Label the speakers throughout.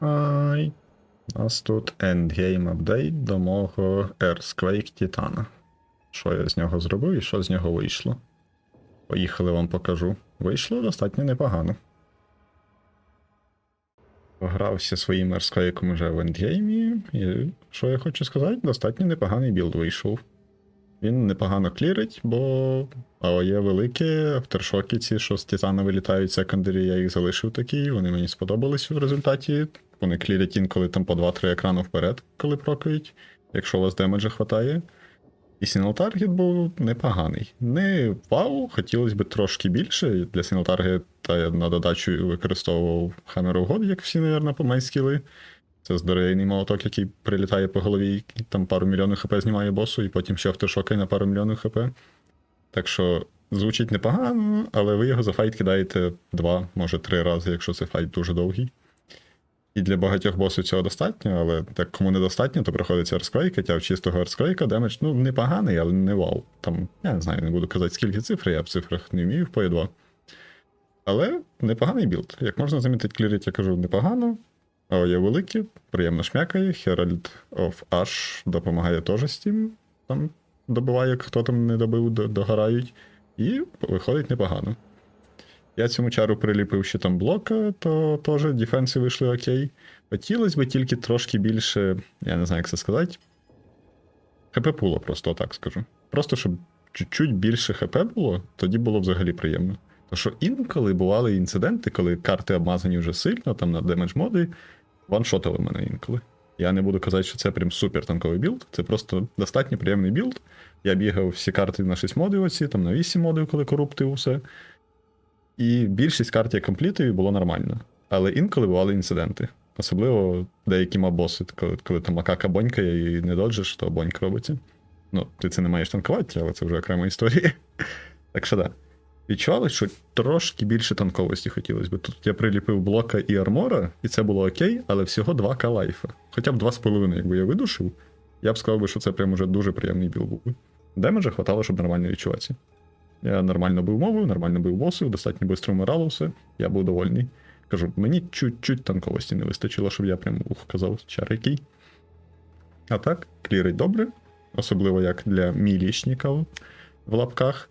Speaker 1: Ай. У нас тут endgame апдейт до мого Earthquake Титана. Що я з нього зробив і що з нього вийшло. Поїхали вам покажу. Вийшло достатньо непогано. Погрався своїм Earthquake вже в ендгеймі, і що я хочу сказати, достатньо непоганий білд вийшов. Він непогано клірить, бо АОЄ велике, авторшоки ці, що з Титана вилітають секондарі, я їх залишив такі, вони мені сподобались в результаті. Вони клірять інколи там по 2-3 екрану вперед, коли прокають, якщо у вас демеджа хватає. І Target був непоганий. Не вау, хотілося б трошки більше. Для Target я на додачу використовував of God, як всі, мабуть, по майскіли. Це здоровейний молоток, який прилітає по голові, і там пару мільйонів хп знімає босу, і потім ще авторшокає на пару мільйонів хп. Так що звучить непогано, але ви його за файт кидаєте два, може три рази, якщо це файт дуже довгий. І для багатьох босів цього достатньо, але так кому недостатньо, то приходиться арсквейкати, а в чистого арсквейка демедж ну, непоганий, але не вау. Там, я не знаю, не буду казати, скільки цифр, я в цифрах не вмію PoE 2. Але непоганий білд. Як можна замітити, клірить, я кажу, непогано. Є великі, приємно шмякає. Herald of Ash допомагає теж тим. Там добиває, хто там не добив, догорають. І виходить непогано. Я цьому чару приліпив ще там блока, то теж дефенси вийшли окей. Хотілося б тільки трошки більше, я не знаю, як це сказати. ХП пуло, просто так скажу. Просто щоб чуть-чуть більше ХП було, тоді було взагалі приємно. То що інколи бували інциденти, коли карти обмазані вже сильно, там на демедж моди, ваншотили мене інколи. Я не буду казати, що це прям супер танковий білд, це просто достатньо приємний білд. Я бігав всі карти на 6 модів оці, там на 8 модів, коли коруптив усе. І більшість карт я комплітив і було нормально. Але інколи бували інциденти. Особливо деякі мабоси, коли, коли там макака бонькає і не доджиш, то боньк робиться. Ну, ти це не маєш танкувати, але це вже окрема історія. Так що да. Відчувалось, що трошки більше танковості хотілося б. Тут я приліпив блока і армора, і це було окей, але всього 2к лайфа. Хоча б 2,5, якби я видушив, я б сказав би, що це прям уже дуже приємний біл був. Демеджа хватало, щоб нормально відчуватися. Я нормально бив мовою, нормально бив босів, достатньо швидко вмирало все. Я був довольний. Кажу, мені чуть-чуть танковості не вистачило, щоб я прям ух, казав, чар. А так, клірить добре, особливо як для мілішників в лапках.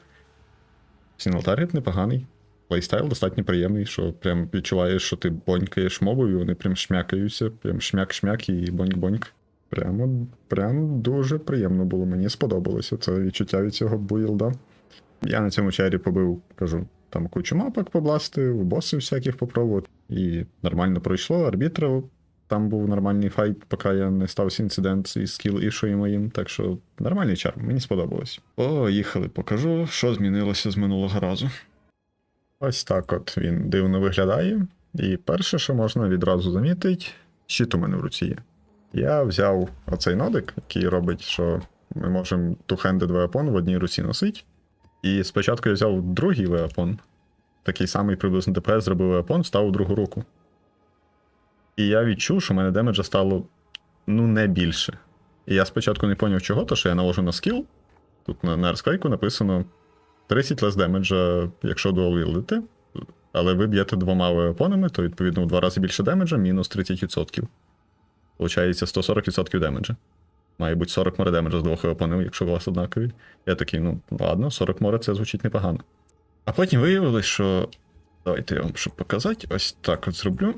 Speaker 1: Сінгл-таргет непоганий. Плейстайл достатньо приємний, що прям відчуваєш, що ти бонькаєш мовою, вони прям шмякаються, прям шмяк-шмяк і боньк-боньк. Прямо, прям дуже приємно було. Мені сподобалося це відчуття від цього буїлда. Я на цьому чарі побив, кажу, там кучу мапок побластив, босів всяких попробував. І нормально пройшло, арбітра. Там був нормальний файт, поки я не стався інцидент із скіл ішою моїм. Так що нормальний чар, мені сподобалось. Поїхали, покажу, що змінилося з минулого разу. Ось так от він дивно виглядає. І перше, що можна відразу замітити, щит у мене в руці є. Я взяв оцей нодик, який робить, що ми можемо two-handed weapon в одній руці носити. І спочатку я взяв другий веапон. Такий самий приблизно ДПС зробив веапон, встав у другу руку. І я відчув, що в мене демеджа стало ну не більше. І я спочатку не поняв, чого, то що я наложу на скіл. Тут на, на арсквейку написано 30 лес демеджа, якщо дуалвілдите. Але ви б'єте двома веапонами, то відповідно в два рази більше демеджа, мінус 30%. Получається 140% демеджа. Має бути 40 море демеджа з двох веапонів, якщо у вас однакові. Я такий, ну ладно, 40 море це звучить непогано. А потім виявилось, що. Давайте я вам щоб показати, ось так от зроблю.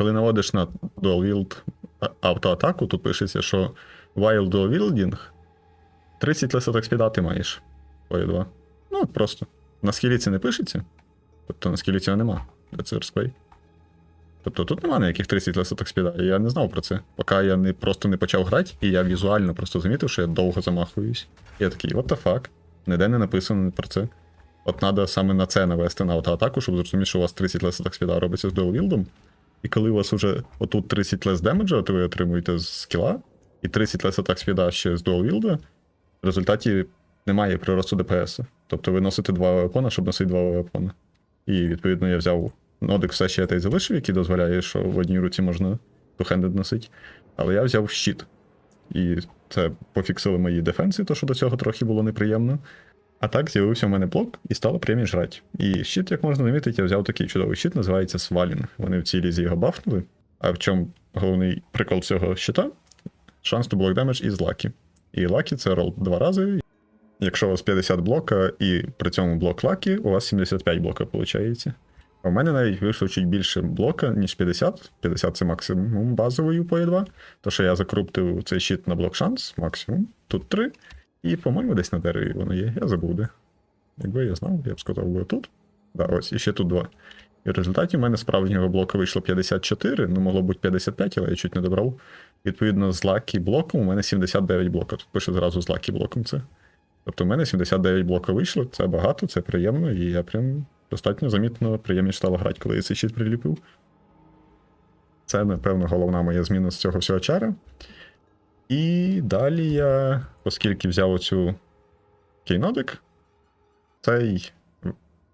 Speaker 1: Коли наводиш на Dual Wield автоатаку, тут пишеться, що while dual wielding 30 лисоток спіда ти маєш. Ой, 2. Ну, просто. На скілі це не пишеться. Тобто на скілі цього нема. Це Earthquake. Тобто тут нема ніяких 30 лисоток спіда. Я не знав про це. Поки я не, просто не почав грати, і я візуально просто замітив, що я довго замахуюсь. Я такий, what the fuck? Ніде не написано про це. От треба саме на це навести на автоатаку, щоб зрозуміти, що у вас 30 лисоток спіда робиться з дуал-вілдом. І коли у вас уже отут 30 лес демеджа, то ви отримуєте з скіла, і 30 лес атак спіда ще з дуал-вілда, в результаті немає приросту ДПС. Тобто ви носите два веапона, щоб носити два веапона. І відповідно я взяв нодик все ще я й залишив, який дозволяє, що в одній руці можна two-handed носити. Але я взяв щит. І це пофіксили мої дефенси, то що до цього трохи було неприємно. А так з'явився в мене блок і стало приємніше жрати. І щит, як можна замітити, я взяв такий чудовий щит, називається Свалінг. Вони в цій його бафнули. А в чому головний прикол цього щита? Шанс to block damage із лакі. І лакі це рол два рази. Якщо у вас 50 блока і при цьому блок лакі, у вас 75 блока виходить. А в мене навіть вийшло чуть більше блока, ніж 50. 50 це максимум базовий PoE 2. То що я закруптив цей щит на блок шанс, максимум. Тут 3. І, по-моєму, десь на дереві воно є. Я забув де. Якби я знав, я б сказав би тут. Да, ось, і ще тут 2. І в результаті в мене справжнього блока вийшло 54, ну могло бути 55, але я чуть не добрав. Відповідно, з лакі блоком у мене 79 блока. Тут пише зразу з лакі блоком це. Тобто в мене 79 блока вийшло, це багато, це приємно, і я прям достатньо замітно приємніше стало грати, коли я цей щит приліпив. Це, напевно, головна моя зміна з цього всього чара. І далі я, оскільки взяв оцю кейнодик, цей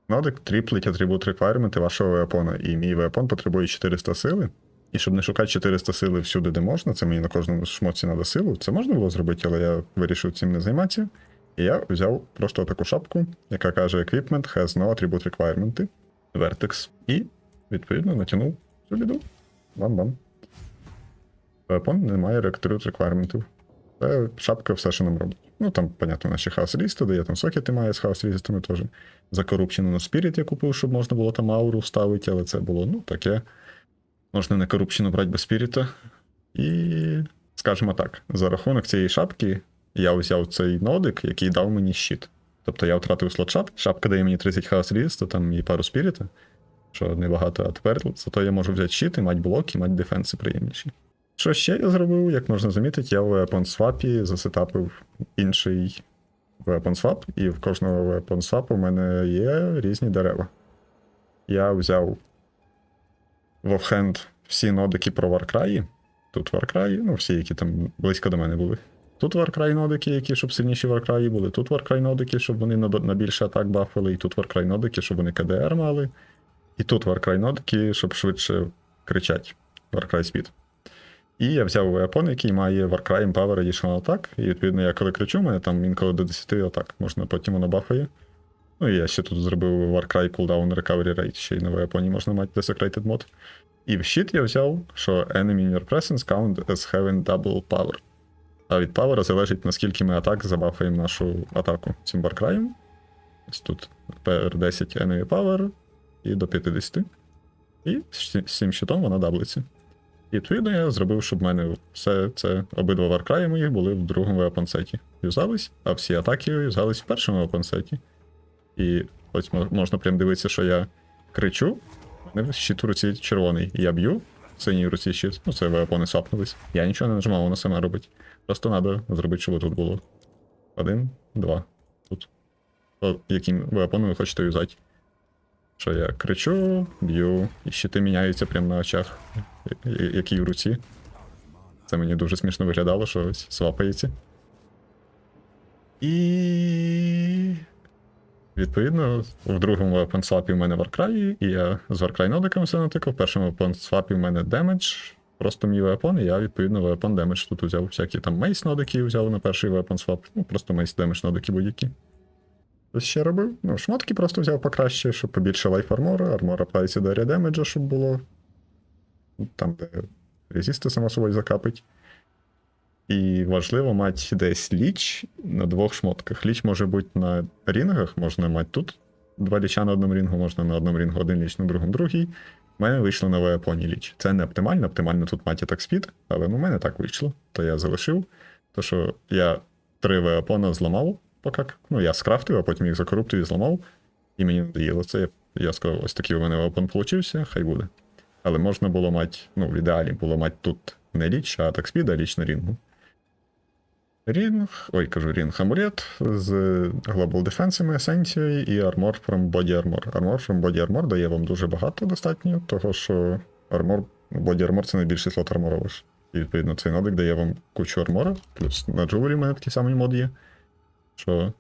Speaker 1: нодик тріплить атрибут реквайрменти вашого веапона. І мій веапон потребує 400 сили. І щоб не шукати 400 сили всюди, де можна, це мені на кожному шмоці треба силу. Це можна було зробити, але я вирішив цим не займатися. І я взяв просто таку шапку, яка каже Equipment has no attribute requirement, Vertex. І, відповідно, натягнув цю біду. Бам-бам. Weapon не має Attribute requirement. Це шапка все, що нам робить. Ну там, понятно, наші хаос лісти дає, там сокети має з хаос лістами теж. Закорупчену на Spirit я купив, щоб можна було там ауру ставити, але це було, ну, таке. Можна не корупчену брати без спіріта. І, скажімо так, за рахунок цієї шапки я взяв цей нодик, який дав мені щит. Тобто я втратив слот шап, шапка дає мені 30 хаос рісту, там і пару спіріта, що небагато, а тепер зато я можу взяти щит і мати блок, і мати дефенси приємніші. Що ще я зробив, як можна замітити, я в Weapon Swap засетапив інший Weapon Swap, і в кожного Weapon Swap у мене є різні дерева. Я взяв в офхенд всі нодики про Варкраї. Тут Варкраї, ну всі, які там близько до мене були. Тут Warcry нодики, які щоб сильніші Warcry були. Тут Warcry нодики, щоб вони на більше атак бафили, і тут Warcry нодики, щоб вони КДР мали. І тут Warcry нодики, щоб швидше кричать. Warcry Speed. І я взяв веапон, який має Warcry Empower Additional Attack. І відповідно, я коли кричу, мене там інколи до 10 атак, можна потім воно бафає. Ну і я ще тут зробив Warcry Cooldown Recovery Rate, ще й на веапоні можна мати Desecrated мод. І в щит я взяв, що Enemy in your presence count as having double power. А від павера залежить, наскільки ми атак забафаємо нашу атаку цим баркраєм. Ось тут PR10 enemy power і до 50. І з цим щитом вона даблиться. І відповідно я зробив, щоб в мене все це обидва варкраї моїх були в другому вепонсеті. Юзались, а всі атаки юзались в першому вепонсеті. І ось можна прям дивитися, що я кричу. У мене щит у руці червоний. Я б'ю, в синій руці щит. Ну, це вепони сапнулись. Я нічого не нажимав, воно саме робить. Просто треба зробити, щоб тут було. Один, два. Тут. О, яким веапоном ви хочете юзати. Що я кричу, б'ю, і щити міняються прямо на очах, які в руці. Це мені дуже смішно виглядало, що ось свапається. І. Відповідно, в другому swap в мене Warcry, і я з Warcry нодиком все натикав. В першому swap в мене Damage, Просто мій вепон, і я, відповідно, вепон демедж тут взяв всякі там мейс нодики взяв на перший вепон свап. Ну, просто мейс демедж нодики будь-які. Ще робив. Ну, шмотки просто взяв покраще, щоб побільше лайф армора, армора аплайся до демеджа, щоб було. Там, де резисти само собою закапить. І важливо мати десь ліч на двох шмотках. Ліч може бути на рінгах, можна мати тут. Два ліча на одному рінгу, можна на одному рінгу один ліч, на другому другий. У мене вийшло на Веапоні ліч. Це не оптимально, оптимально тут мать так спід, але ну, у мене так вийшло. То я залишив. То що я три Веапона зламав, поки. Ну, я скрафтив, а потім їх закоруптив і зламав. І мені надоїло це. Я сказав, ось такий у мене Веапон получився, хай буде. Але можна було мати, ну, в ідеалі було мати тут не ліч, а так спід, а ліч на рінгу. Рінг, ой, кажу, рінг амулет з Global Defense, есенцією і Armor from Body Armor. Armor from Body Armor дає вам дуже багато достатньо, того що Armor, Body Armor це найбільший слот армора ваш. І відповідно цей нодик дає вам кучу армора, плюс на джувелі в мене такий самий мод є. Що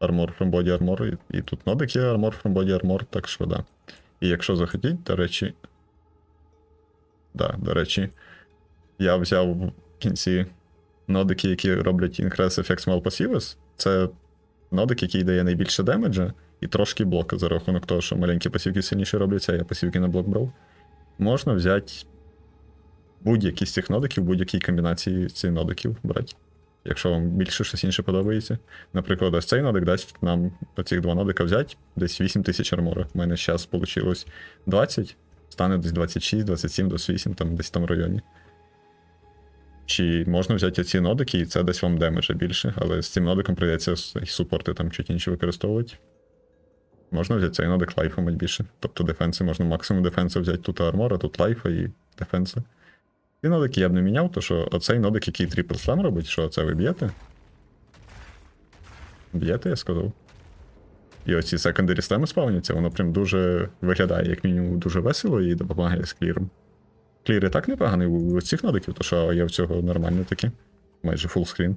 Speaker 1: Armor from Body Armor, і, і тут нодик є Armor from Body Armor, так що да. І якщо захотіть, до речі. Да, до речі, я взяв в кінці нодики, які роблять Increase Effect Small Passives, це нодик, який дає найбільше демеджа, і трошки блока за рахунок того, що маленькі пасівки сильніше робляться, а я пасівки на блок брав. Можна взяти будь-який з цих нодиків, будь-якій комбінації цих нодиків брати. Якщо вам більше щось інше подобається. Наприклад, ось цей нодик дасть нам оцих два нодика взяти десь 8 тисяч армора. У мене зараз вийшло 20, стане десь 26, 27, 28, там десь в тому районі. Чи можна взяти оці нодики, і це дасть вам демеджа більше, але з цим нодиком прийдеться супорти там чуть інші використовувати. Можна взяти цей нодик лайфа мать більше. Тобто дефенси можна максимум дефенсу взяти тут армора, тут лайфа і дефенса. Ці нодики я б не міняв, то що оцей нодик, який трипл слам робить, що це ви б'єте? Б'єте, я сказав. І оці секондарі слеми спавняться, воно прям дуже виглядає, як мінімум, дуже весело і допомагає з кліром. Клір і так непоганий у цих нодиків, то що я в цього нормально таки. Майже фулскрін.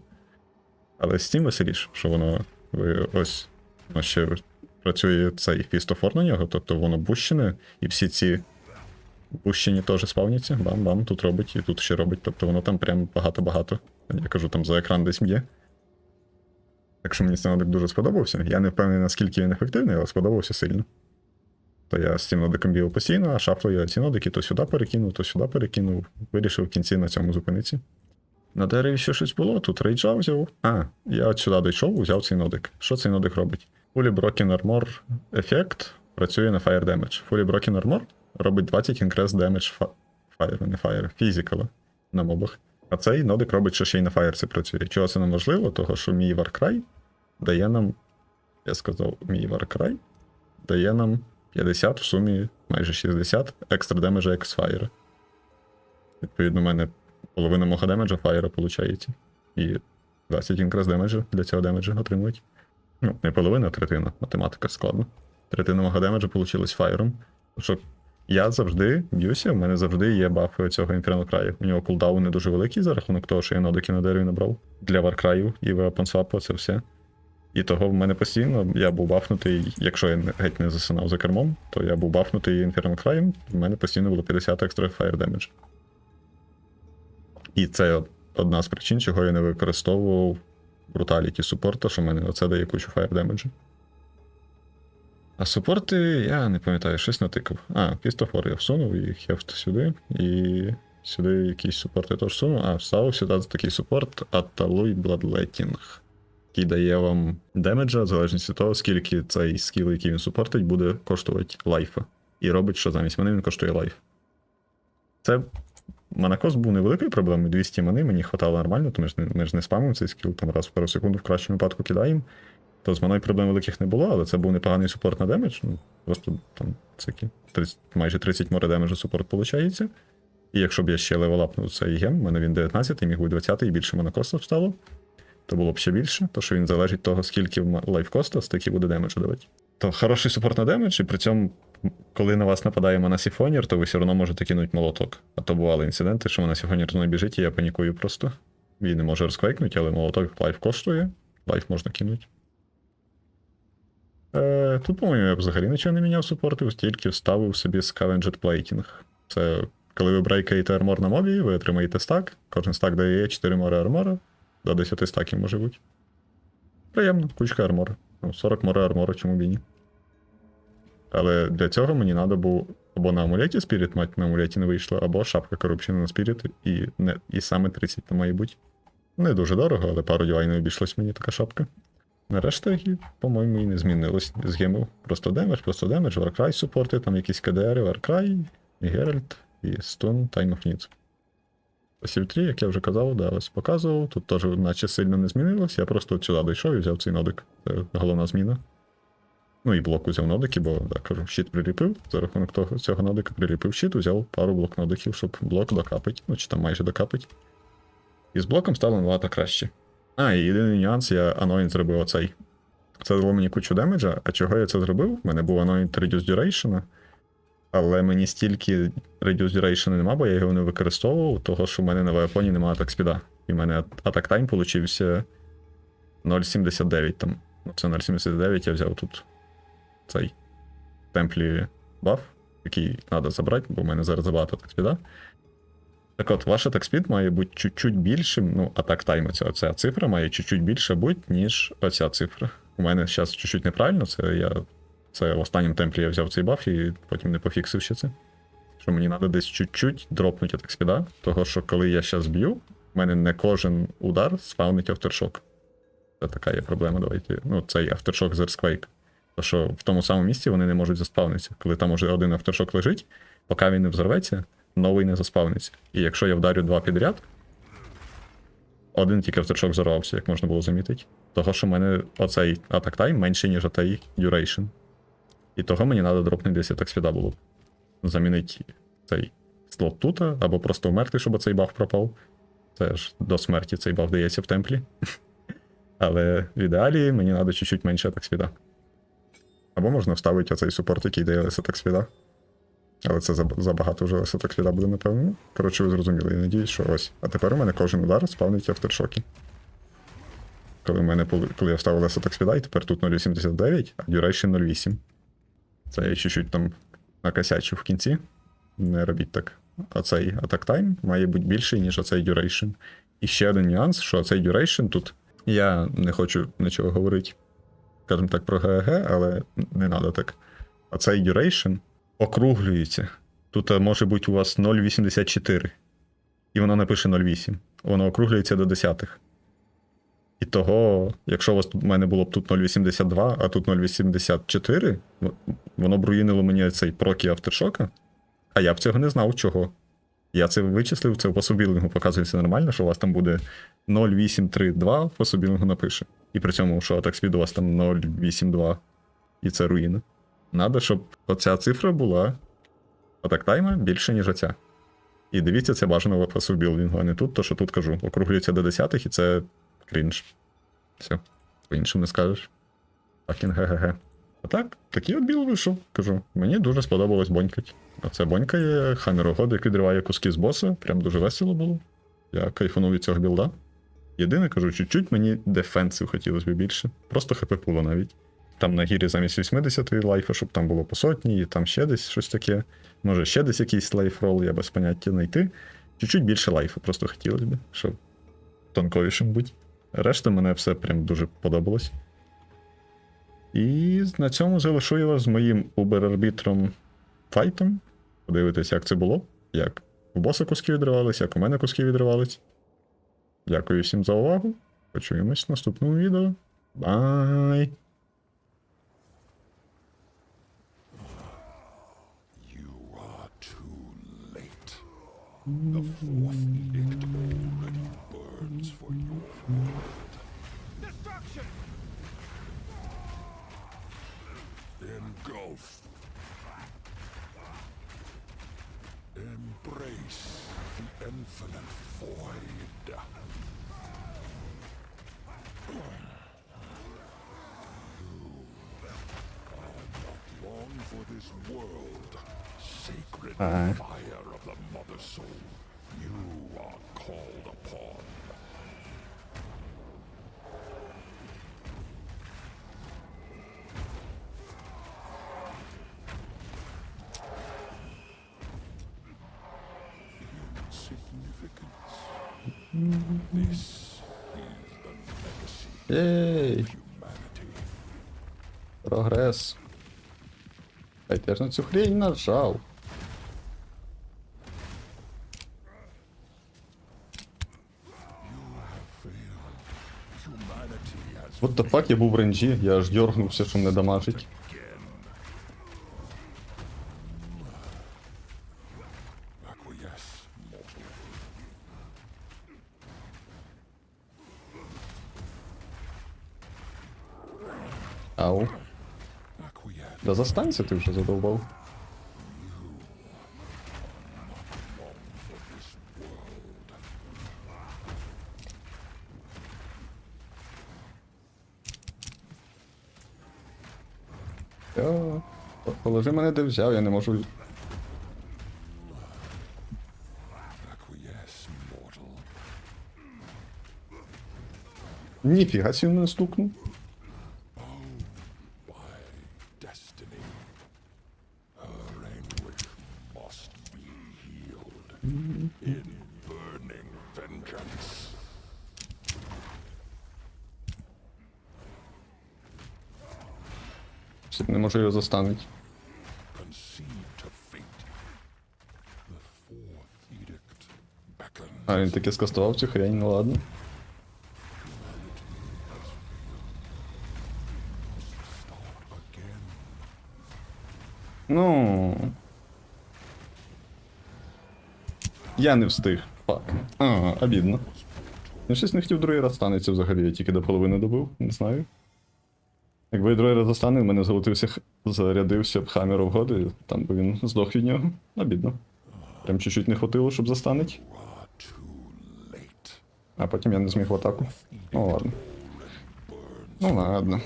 Speaker 1: Але з цим веселіше, що воно ви ось воно ще працює цей фістофор на нього, тобто воно бущене, і всі ці бущені теж спавняться. Бам-бам, тут робить і тут ще робить. Тобто воно там прям багато-багато. Я кажу, там за екран десь б'є. Так що мені цей нодик дуже сподобався. Я не впевнений, наскільки він ефективний, але сподобався сильно. То я з цим нодиком бігав постійно, а шафлою я ці нодики то сюди перекинув, то сюди перекинув. Вирішив в кінці на цьому зупинитися. На дереві ще щось було, тут рейджа взяв. А, я от сюди дійшов, взяв цей нодик. Що цей нодик робить? Fully Broken Armor ефект працює на Fire Damage. Fully Broken Armor робить 20 increase damage fa- Fire, не Fire, Physical на мобах. А цей нодик робить, що ще й на це працює. Чого це неможливо? Того, що мій Warcry дає нам. Я сказав, мій Warcry дає нам 50 в сумі майже 60 екстра демеджа як з Fire. Відповідно, у мене половина мого демеджа Fire виходить. І 20 інкрес демеджа для цього демеджа отримують. Ну, не половина, а третина. Математика складно. Третина мого демеджа вийшла фаєром. Що я завжди б'юся, в мене завжди є бафи цього інферно краю. У нього кулдаун не дуже великий за рахунок того, що я нодики на дереві набрав. Для варкраю і вепонсвапу це все. І того в мене постійно я був бафнутий, якщо я геть не засинав за кермом, то я був бафнутий інферно краєм, в мене постійно було 50 екстра фаєр демедж. І це одна з причин, чого я не використовував бруталіті супорта, що в мене оце дає кучу фаєр демеджу. А супорти, я не пам'ятаю, щось натикав. А, пістофор я всунув і хефт сюди, і сюди якісь супорти теж всунув. А, вставив сюди такий супорт Аталуй Бладлетінг, який дає вам демеджа, в залежності від того, скільки цей скіл, який він супортить, буде коштувати лайфа. І робить, що замість мене він коштує лайф. Це Монакос був невеликою проблемою, 200 мани мені хватало нормально, то ми ж не, ми ж не спамимо цей скіл, там раз в пару секунд в кращому випадку кидаємо. То з маною проблем великих не було, але це був непоганий супорт на демедж. Ну, просто там цики, 30, майже 30 море демеджу супорт виходить. І якщо б я ще левелапнув цей гем, в мене він 19, міг бути 20 і більше монокоста встало, то було б ще більше, то що він залежить від того, скільки лайфкоста, стільки буде демеджу давати. То хороший супорт на демедж, і при цьому, коли на вас нападає монасіфонір, то ви все одно можете кинути молоток. А то бували інциденти, що монасіфонір за мною біжить, і я панікую просто. Він не може розквейкнути, але молоток лайф коштує, лайф можна кинути. Е, тут, по-моєму, я взагалі нічого не міняв супортив, тільки вставив собі Scavenged Plating. Це коли ви брейкаєте армор на мобі, ви отримаєте стак. Кожен стак дає 4 море армора. До 10 стаків може бути. Приємно, кучка армора. Ну, 40 море армора, чому б і ні. Але для цього мені треба було або на амулеті спіріт мати, на амулеті не вийшло, або шапка корупційна на спіріт, і, не, і саме 30 там має бути. Не дуже дорого, але пару дівай не обійшлось мені така шапка. Нарешті, по-моєму, і не змінилось з гемів. Просто демедж, просто демедж, Warcry супорти, там якісь КДР, Warcry, і Геральт, і Stun, Time of Need. Пасів 3, як я вже казав, да, ось показував. Тут теж наче сильно не змінилось. Я просто от сюди дійшов і взяв цей нодик. Це головна зміна. Ну і блок взяв нодики, бо да, кажу, щит приліпив. За рахунок того цього нодика приліпив щит, взяв пару блок нодиків, щоб блок докапить. Ну чи там майже докапить. І з блоком стало набагато краще. А, і єдиний нюанс, я Anoint зробив оцей. Це дало мені кучу демеджа, а чого я це зробив? У мене був Anoint Reduce Duration, але мені стільки Reduce Duration нема, бо я його не використовував, того що в мене на веапоні немає атак спіда. І в мене атак тайм получився 0.79 там. Ну, це 0.79 я взяв тут цей темплі баф, який треба забрати, бо в мене зараз забагато атак спіда. Так от, ваш атак спід має бути чуть-чуть більшим, ну, атак тайм, оця, оця цифра має чуть-чуть більше бути, ніж оця цифра. У мене зараз чуть-чуть неправильно, це я. Це в останньому темплі я взяв цей баф і потім не пофіксив ще це. Що мені треба десь чуть-чуть дропнути атак спіда, того що коли я зараз б'ю, в мене не кожен удар спавнить авторшок. Це така є проблема, давайте. Ну, цей авторшок з Earthquake. То що в тому самому місці вони не можуть заспавнитися. Коли там уже один авторшок лежить, поки він не взорветься, новий не заспавниться. І якщо я вдарю два підряд, один тільки авторшок взорвався, як можна було замітити. Того, що в мене оцей атак тайм менший, ніж отей duration. І того мені треба дропнути десь атак спіда було. б. Замінити цей слот тут, або просто вмерти, щоб цей баф пропав. Це ж до смерті цей баф дається в темплі. Але в ідеалі мені треба чуть-чуть менше атак спіда. Або можна вставити оцей супорт, який дає атак спіда. Але це забагато вже лише атак буде, напевно. Коротше, ви зрозуміли, я надіюсь, що ось. А тепер у мене кожен удар спавнить авторшоки. Коли, мене, коли я вставив лише атак спіда, і тепер тут 0,89, а duration 0,8. Це я чуть-чуть там накосячив в кінці. Не робіть так. Оцей атак тайм має бути більший, ніж оцей duration. І ще один нюанс, що цей duration тут. Я не хочу нічого говорити, скажімо так, про ГГ, але не треба так. Оцей duration округлюється. Тут е, може бути у вас 0,84. І воно напише 0,8. Воно округлюється до десятих. І того, якщо у вас тут в мене було б тут 0,82, а тут 0,84, воно б руїнило мені цей прокі авторшока. А я б цього не знав чого. Я це вичислив, це в пособілингу показується нормально, що у вас там буде 0,832 в пособілингу напише. І при цьому, що атак спід у вас там 0,82. І це руїна. Надо, щоб оця цифра була атак тайма більше, ніж оця. І дивіться, це бажано в пособілінгу, а не тут, то що тут кажу. Округлюється до десятих, і це крінж. Все. По-іншому не скажеш. Факін ГГГ. А так, такий от біл вийшов. Кажу, мені дуже сподобалось бонькать. Оце бонькає, хаммер угоди, як відриває куски з боса. Прям дуже весело було. Я кайфанув від цього білда. Єдине, кажу, чуть-чуть мені дефенсів хотілося б більше. Просто хп пуло навіть. Там на гірі замість 80 лайфа, щоб там було по сотні, і там ще десь щось таке. Може, ще десь якийсь лайфрол, я без поняття знайти. Чуть-чуть більше лайфу, просто хотілося б, щоб тонковішим бути. Решта мене все прям дуже подобалось. І на цьому залишу я вас з моїм убер-арбітром файтом. Подивитись, як це було, як у боса куски відривались, як у мене куски відривались. Дякую всім за увагу. Почуємось в наступному відео. Бай!
Speaker 2: The fourth edict already burns for your world. Destruction! Engulf. Embrace the infinite void. Long for this world, sacred
Speaker 1: Aye.
Speaker 2: fire of the mother soul, you are called upon. Insignificance. This is the legacy
Speaker 1: Єй!
Speaker 2: of humanity.
Speaker 1: Прогрес. Ай, я ж на цю хрень нажав. What the fuck, я був в ренджі, я аж дьоргнувся, що мене дамажить. Ау. Да застанься ти вже задовбав. Мене де взяв, я не можу. Ніфіга сі не стукнув.
Speaker 2: By destiny, her anguish
Speaker 1: А він таки скастував цю хрень, ну ладно. Ну. Я не встиг. Фак. А, обідно. Я щось не хотів другий раз станеться взагалі, я тільки до половини добив, не знаю. Якби я другий раз застанив, в мене золотився, зарядився б хаммер в годи, там би він здох від нього. Обідно. Прям чуть-чуть не хватило, щоб застанить. А потім я не зміг в атаку. Ну ладно. Ну ладно.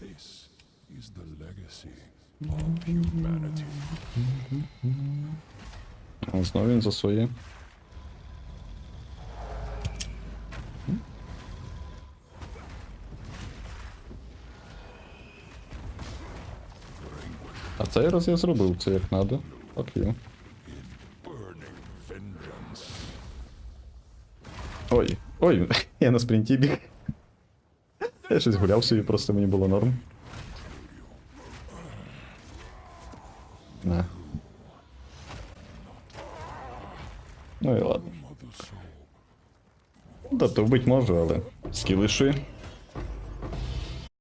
Speaker 2: This is the legacy of humanity.
Speaker 1: Знову він за своє. А цей раз я зробив це як надо. Окей. Ой, ой, я на спринті біг. Я щось гуляв собі, просто мені було норм. Тобто вбить можу, але скілиши.